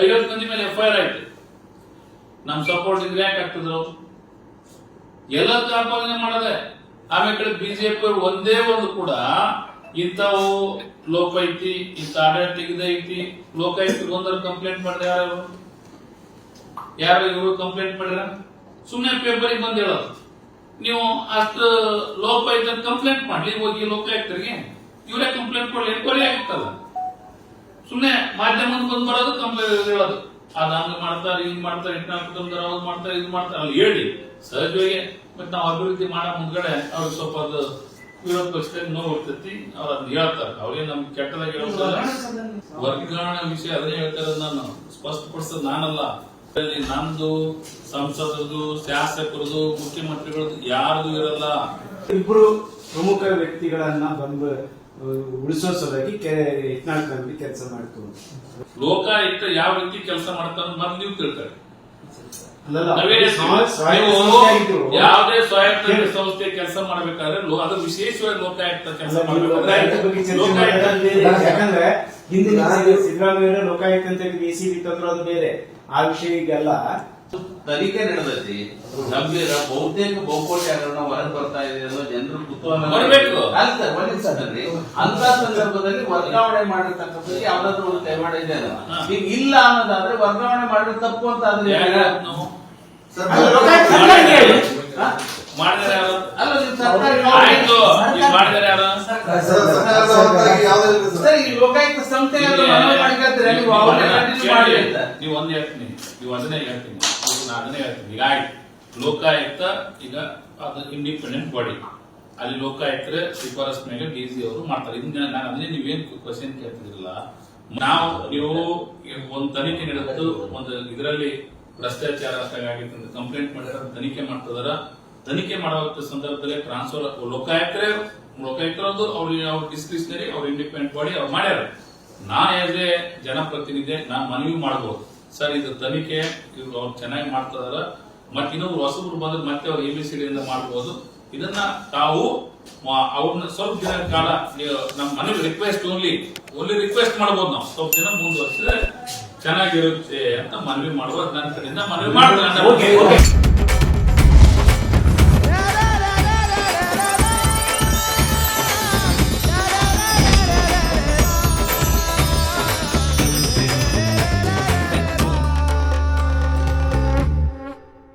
ಐವತ್ತು ಮಂದಿ ಮೇಲೆ ಎಫ್ ಐ ಆರ್ ಆಯ್ತು. ನಮ್ ಸಪೋರ್ಟ್ ಇದ್ರೆ ಯಾಕೆ ಆಗ್ತದ್ರು ಎಲ್ಲ ಆಪಾದನೆ ಮಾಡದೆ, ಆಮೇಲೆ ಕಡೆ ಬಿಜೆಪಿ ಒಂದೇ ಒಂದು ಕೂಡ ಇಂಥವು ಐತಿ ಇಂಥ ಆಡಳಿತ ತೆಗೆದೈತಿ ಲೋಕಾಯುಕ್ತ ಒಂದರ ಕಂಪ್ಲೇಂಟ್ ಮಾಡಿದೆ ಯಾರು ಯಾರು ಇವರು ಕಂಪ್ಲೇಂಟ್ ಮಾಡಿರ ಸುಮ್ಮನೆ ಪೇಪರಿಗೆ ಬಂದು ಹೇಳೋದು. ನೀವು ಅಷ್ಟು ಲೋಕಾಯುಕ್ತ ಕಂಪ್ಲೇಂಟ್ ಮಾಡ್ಲಿ ಹೋಗಿ ಲೋಕಾಯುಕ್ತರಿಗೆ, ಇವರೇ ಕಂಪ್ಲೇಂಟ್ ಕೊಡ್ಲಿ ಎನ್ಕ್ವೈರಿ ಆಗಿತ್ತಲ್ಲ ಮುಂದೆ ಬಂದು ಬರೋದು ಕಂಪ್ಲೇಂಟ್ ಹೇಳೋದು. ಅದ್ ಹಂಗ ಮಾಡ್ತಾರೆ ಹಿಂಗ್ ಮಾಡ್ತಾರೆ ಇಂಟರ್ನೆಟ್ ಕುಟುಂಬದವ್ರು ಅವ್ರು ಮಾಡ್ತಾರೆ, ಇದು ಮಾಡ್ತಾರೆ ಹೇಳಿ. ಸಹಜವಾಗಿ ಮತ್ತೆ ನಾವು ಅಭಿವೃದ್ಧಿ ಮಾಡೋ ಮುಂದ್ಗಡೆ ಅವ್ರಿಗೆ ಸ್ವಲ್ಪ ಅದು ವಿರೋಧ ಪಕ್ಷದಲ್ಲಿ ನೋವು ಇರ್ತೈತಿ, ಅವ್ರು ಅದ್ ಹೇಳ್ತಾರೆ. ಅವ್ರೇನ್ ನಮ್ಗೆ ಕೆಟ್ಟದಾಗಿ ಹೇಳೋದಿಲ್ಲ. ವರ್ಗಾವಣೆ ವಿಷಯ ಅದನ್ನೇ ಹೇಳ್ತಾರೆ ನಾನು. ಸ್ಪಷ್ಟಪಡಿಸೋದು ನಾನಲ್ಲ. ನಂದು, ಸಂಸದರದು, ಶಾಸಕರದು, ಮುಖ್ಯಮಂತ್ರಿಗಳದ್ದು ಯಾರ್ದು ಇರಲ್ಲ. ಇಬ್ರು ಪ್ರಮುಖ ವ್ಯಕ್ತಿಗಳನ್ನ ಬಂದು ಉಳಿಸೋ ಸಲುವಾಗಿ ಕಮಿಟಿ ಕೆಲಸ ಮಾಡ್ತು ಲೋಕಾಯುಕ್ತ ಯಾವ ರೀತಿ ಕೆಲಸ ಮಾಡ್ತಾರೆ ಮೊದ್ಲು ನೀವು ತಿಳ್ಕೊಳ್ಳಿ. ಯಾವುದೇ ಸ್ವಾಯತ್ತ ಸಂಸ್ಥೆ ಕೆಲಸ ಮಾಡಬೇಕಾದ್ರೆ ಅದು ವಿಶೇಷವಾಗಿ ಲೋಕಾಯುಕ್ತ ಕೆಲಸ. ಯಾಕಂದ್ರೆ ಹಿಂದಿನ ಸಿದ್ದರಾಮಯ್ಯ ಲೋಕಾಯುಕ್ತ ಅಂತ ಎಸಿಬಿ ತಂದ್ರು ಅದು ಬೇರೆ ಆ ವಿಷಯ ಈಗಲ್ಲ ತನಿಖೆ ನಡೆದೈತಿ ನಮ್ಗೆ ಬಹುತೇಕ ಬಹುಕೋಟಿ ಹಗರಣ ಹೊರಗೆ ಬರ್ತಾ ಇದೆ ಅನ್ನೋ ಜನರು ಕುತೂಹಲ ಅಂತ ಸಂದರ್ಭದಲ್ಲಿ ವರ್ಗಾವಣೆ ಮಾಡಿರ್ತಕ್ಕಂಥದ್ದು ಯಾವ್ದಾದ್ರು ಒಂದು ಕೈ ಇದೆ ಅಲ್ವಾ? ಈಗ ಇಲ್ಲ ಅನ್ನೋದಾದ್ರೆ ವರ್ಗಾವಣೆ ಮಾಡಿದ್ರೆ ತಪ್ಪು ಅಂತ ಅಂದ್ರೆ ಅಲ್ಲ ನೀವು ಸರ್ಕಾರಿ ಆಯ್ತು ಈಗ ಮಾಡಿದಾರೆ ಯಾರು ಸರ್. ಈ ಲೋಕಾಯುಕ್ತ ಸಂಸ್ಥೆ ಏನಾದ್ರು ಮನವಿ ಮಾಡ್ಕೊಳ್ತೀರಾ? ನೀವು ಅವ್ರನ್ನ continue ಮಾಡಿ ಅಂತ. ನೀವು ಒಂದ್ ಹೇಳ್ತೀನಿ. ನೀವು ಅದನ್ನೇ ಹೇಳ್ತೀನಿ. ಈಗ ನಾನು ಅದನ್ನೇ ಹೇಳ್ತೀನಿ. ಈಗ ಆಯ್ತು. ಲೋಕಾಯುಕ್ತ ಈಗ ಅದು ಇಂಡಿಪೆಂಡೆಂಟ್ ಬಾಡಿ ಅಲ್ಲಿ ಲೋಕಾಯುಕ್ತರ ಶಿಫಾರಸ್ ಮೇಲೆ ಡಿ ಸಿ ಅವರು ಮಾಡ್ತಾರೆ. ಇದನ್ನ ನಾನು ಅದನ್ನೇ ನೀವೇನ್ ಕ್ವಶನ್ ಕೇಳ್ತಿದ್ರಲ್ಲ? ನಾವು ನೀವು ಒಂದು ತನಿಖೆ ನಡೆದು ಒಂದು ಇದರಲ್ಲಿ ಭ್ರಷ್ಟಾಚಾರ ಆಗಿತ್ತು ಅಂತ ಕಂಪ್ಲೇಂಟ್ ಮಾಡಿದ್ರೆ ಅದನ್ನ ತನಿಖೆ ಮಾಡ್ತಿದಾರ? ತನಿಖೆ ಮಾಡುವ ಸಂದರ್ಭದಲ್ಲಿ ಟ್ರಾನ್ಸ್ಫರ್ ಲೋಕಾಯುಕ್ತರೇ ಲೋಕಾಯುಕ್ತರದ್ದು ಅವ್ರಿಗೆ ಅವ್ರ ಡಿಸ್ಕ್ರಿಷನರಿ ಅವ್ರ ಇಂಡಿಪೆಂಡೆಂಟ್ ಬಾಡಿ ಅವ್ರು ಮಾಡ್ಯಾರ. ನಾ ಆಸ್ ಎ ಜನಪ್ರತಿನಿಧಿ, ನಾನು ಮನವಿ ಮಾಡಬಹುದು ಸರ್ ಇದು ತನಿಖೆ, ಇವ್ರು ಅವ್ರು ಚೆನ್ನಾಗಿ ಮಾಡ್ತಾರ ಮತ್ತೆ ಇನ್ನೊಬ್ರು ಹೊಸಬ್ರು ಬಂದ್ರೆ ಮತ್ತೆ ಅವ್ರು ಎ ಬಿ ಸಿ ಮಾಡಬಹುದು ಇದನ್ನ ತಾವು ಅವ್ರನ್ನ ಸ್ವಲ್ಪ ದಿನ ಕಾಲ ನಮ್ ಮನವಿ ರಿಕ್ವೆಸ್ಟ್ ಓನ್ಲಿ ಓನ್ಲಿ ರಿಕ್ವೆಸ್ಟ್ ಮಾಡಬಹುದು ನಾವು. ಸ್ವಲ್ಪ ದಿನ ಮುಂದುವರಿಸಿದ್ರೆ ಚೆನ್ನಾಗಿರುತ್ತೆ ಅಂತ ಮನವಿ ಮಾಡುವ ನನ್ನ ಕಡೆಯಿಂದ ಮನವಿ ಮಾಡ್ತಾರೆ